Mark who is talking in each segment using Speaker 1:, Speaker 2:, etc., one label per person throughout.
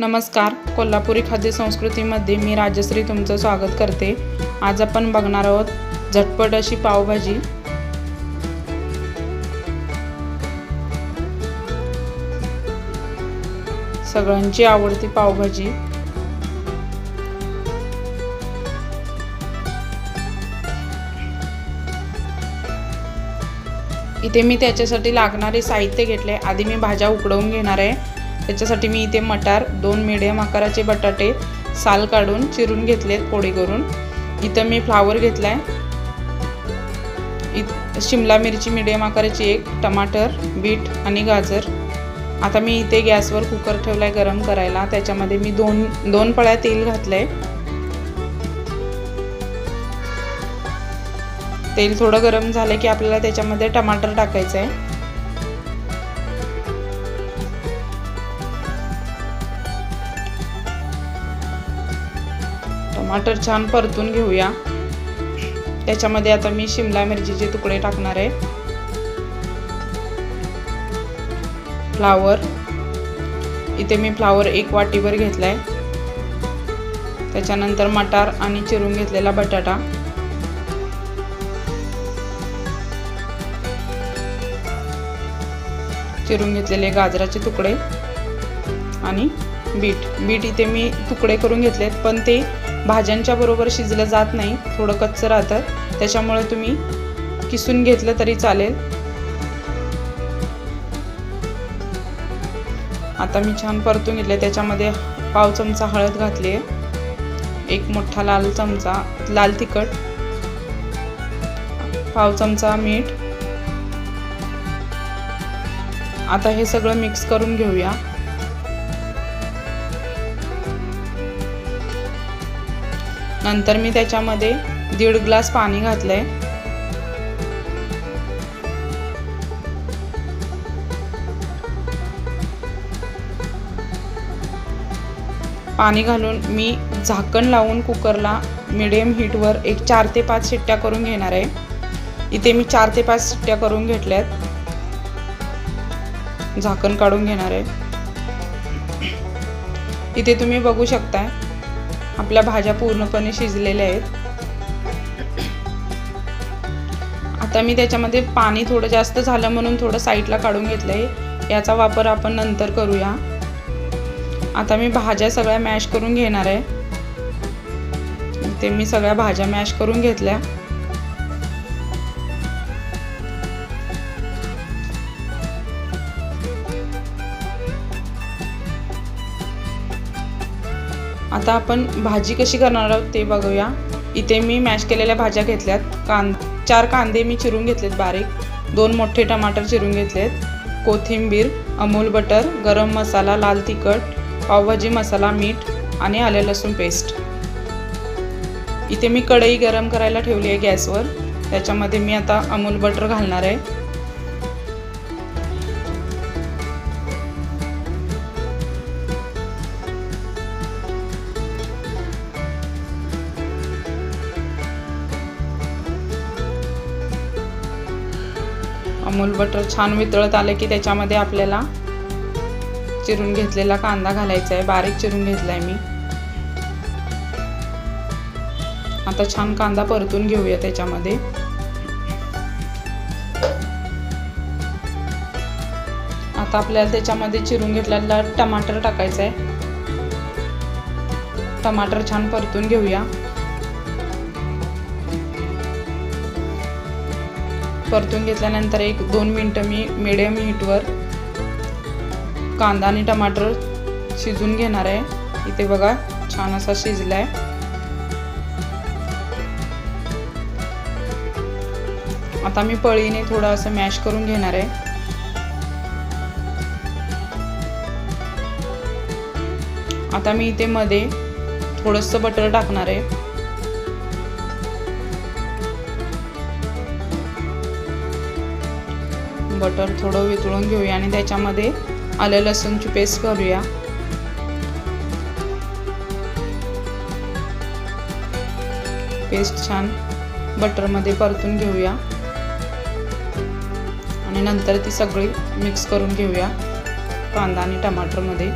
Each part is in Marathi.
Speaker 1: नमस्कार. कोल्हापुरी खाद्य संस्कृतीमध्ये मी राजश्री तुमचं स्वागत करते. आज आपण बघणार आहोत झटपट अशी पावभाजी. सगळ्यांची आवडती पावभाजी. इथे मी त्याच्यासाठी लागणारे साहित्य घेतले आधी मी भाज्या उकडवून घेणार आहे. त्याच्यासाठी मी इथे मटार दोन मिडियम आकाराचे बटाटे साल काढून चिरून घेतलेत पोळी करून. इथं मी फ्लावर घेतला आहे इत शिमला मिरची मिडियम आकाराची एक टमाटर बीट आणि गाजर. आता मी इथे गॅसवर कुकर ठेवला आहे गरम करायला. त्याच्यामध्ये मी दोन दोन पळ्या तेल घातलं आहे तेल थोडं गरम झालं की आपल्याला त्याच्यामध्ये टमाटर टाकायचं आहे टमाटर छान परतून घेऊया. त्याच्यामध्ये आता मी शिमला मिरचीचे तुकडे टाकणार आहे. फ्लावर. इथे मी फ्लावर एक वाटीभर घेतलाय. त्याच्यानंतर मटार आणि चिरून घेतलेला बटाटा. चिरून घेतलेले गाजराचे तुकडे आणि बीट. बीट इथे मी तुकडे करून घेतलेत पण ते भाज्यांच्या बरोबर शिजलं जात नाही थोडं कच्चं राहतं. त्याच्यामुळे तुम्ही किसून घेतलं तरी चालेल. आता मी छान परतून घेतले त्याच्यामध्ये पाव चमचा हळद घातली आहे. एक मोठा लाल चमचा लाल तिखट पाव चमचा मीठ. आता हे सगळं मिक्स करून घेऊया. नंतर मी त्याच्यामध्ये दीड ग्लास पाणी घातलंय. पाणी घालून मी झाकण लावून कुकरला मिडियम हीटवर एक चार ते पाच शिट्ट्या करून घेणार आहे. इथे मी चार ते पाच शिट्ट्या करून घेतल्यात. झाकण काढून घेणार आहे. इथे तुम्ही बघू शकताय आपल्या भाज्या पूर्णपणे शिजलेल्या आहेत. आता मी त्याच्यामध्ये पाणी थोडं जास्त झालं म्हणून थोडं साईडला काढून घेतलं आहे याचा वापर आपण नंतर करूया. आता मी भाज्या सगळ्या मॅश करून घेणार आहे. ते मी सगळ्या भाज्या मॅश करून घेतल्या. आता आपण भाजी कशी करणार आहोत ते बघूया. इथे मी मॅश केलेल्या भाज्या घेतल्यात. कां चार कांदे मी चिरून घेतलेत बारीक. दोन मोठे टमाटर चिरून घेतलेत. कोथिंबीर अमूल बटर गरम मसाला लाल तिखट पावभाजी मसाला मीठ आणि आले लसूण पेस्ट इथे मी कढई गरम करायला ठेवली आहे गॅसवर. त्याच्यामध्ये मी आता अमूल बटर घालणार आहे. अमूल बटर छान वितळत आलं की त्याच्यामध्ये आपल्याला चिरून घेतलेला कांदा घालायचा आहे. बारीक चिरून घेतला आहे मी. आता छान कांदा परतून घेऊया त्याच्यामध्ये. आता आपल्याला त्याच्यामध्ये चिरून घेतलेला टमाटर टाकायचं आहे. टमाटर छान परतून घेऊया. परतून घेतल्यानंतर एक दोन मिनटं मी मिडियम हीटवर कांदा आणि टमाटर शिजून घेणार आहे. इथे बघा छान असा शिजला आहे आता मी पळीने थोडं असं मॅश करून घेणार आहे. आता मी इथे मध्ये थोडंसं बटर टाकणार आहे. बटर थोडं वितळून घेऊया आणि त्याच्यामध्ये आलं लसूणची पेस्ट करूया. पेस्ट छान बटरमध्ये परतून घेऊया. आणि नंतर ती सगळी मिक्स करून घेऊया कांदा आणि टमाटरमध्ये.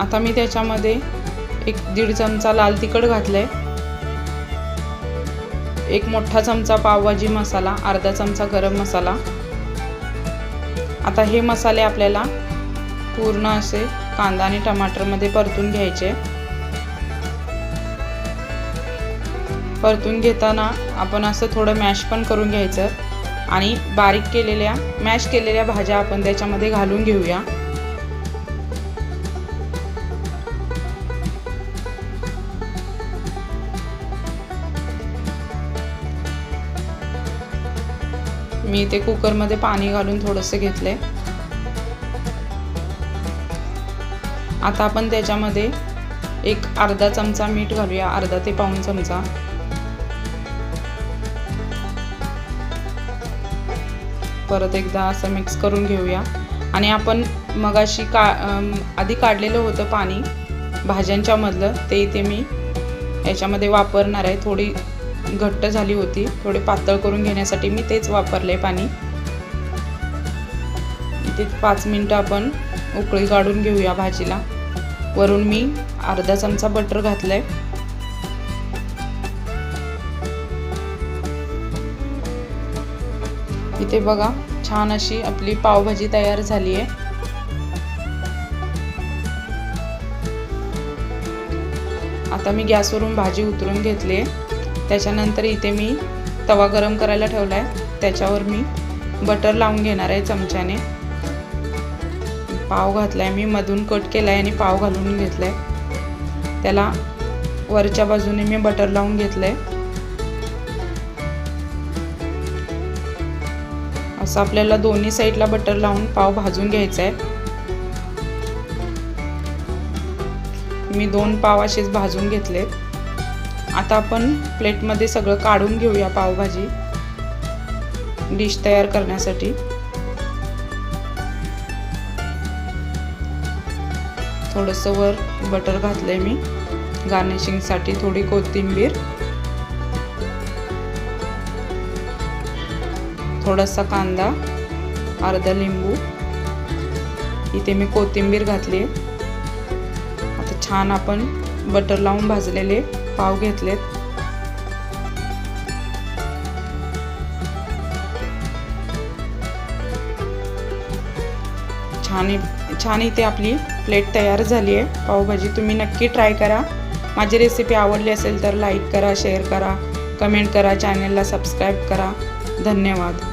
Speaker 1: आता मी त्याच्यामध्ये एक दीड चमचा लाल तिखट घातलं आहे एक मोठा चमचा पावभाजी मसाला अर्धा चमचा गरम मसाला. आता हे मसाले आपल्याला पूर्ण असे कांदा आणि टमाटरमध्ये परतून घ्यायचे. परतून घेताना आपण असं थोडं मॅश पण करून घ्यायचं. आणि बारीक केलेल्या मॅश केलेल्या भाज्या आपण त्याच्यामध्ये घालून घेऊया. मी ते कुकरमध्ये पाणी घालून थोडंसं घेतलंय. आता आपण त्याच्यामध्ये एक अर्धा चमचा मीठ घालूया अर्धा ते पाऊन चमचा. परत एकदा असं मिक्स करून घेऊया. आणि आपण मगाशी का आधी काढलेलं होतं पाणी भाज्यांच्यामधलं ते इथे मी याच्यामध्ये वापरणार आहे. थोडी घट्ट झाली होती. थोडे पातळ करून घेण्यासाठी मी तेच वापरले पाणी. इथे पाच मिनटं आपण उकळी काढून घेऊया भाजीला. वरून मी अर्धा चमचा बटर घातलंय. इथे बघा छान अशी आपली पावभाजी तयार झाली आहे आता मी गॅसवरून भाजी उतरून घेतली आहे त्याच्यानंतर इथे मी तवा गरम करायला ठेवला आहे त्याच्यावर मी बटर लावून घेणार आहे चमच्याने. पाव घातला आहे मी मधून कट केला आहे आणि पाव घालून घेतला आहे त्याला वरच्या बाजूने मी बटर लावून घेतलं आहे असं आपल्याला दोन्ही साईडला बटर लावून पाव भाजून घ्यायचा आहे मी दोन पाव असेच भाजून घेतले आता आपण प्लेटमध्ये सगळं काढून घेऊया पावभाजी. डिश तयार करण्यासाठी. थोडंसं वर बटर घातलंय मी. गार्निशिंगसाठी थोडी कोथिंबीर. थोडासा कांदा अर्धा लिंबू. इथे मी कोथिंबीर घातली आता छान आपण बटर लावून भाजलेले. पाव घेतलेत. छान छान इथे आपली प्लेट तयार झाली आहे. पावभाजी तुम्ही नक्की ट्राय करा. माझी रेसिपी आवडली असेल तर लाईक करा शेअर करा कमेंट करा चॅनलला सबस्क्राईब करा. धन्यवाद.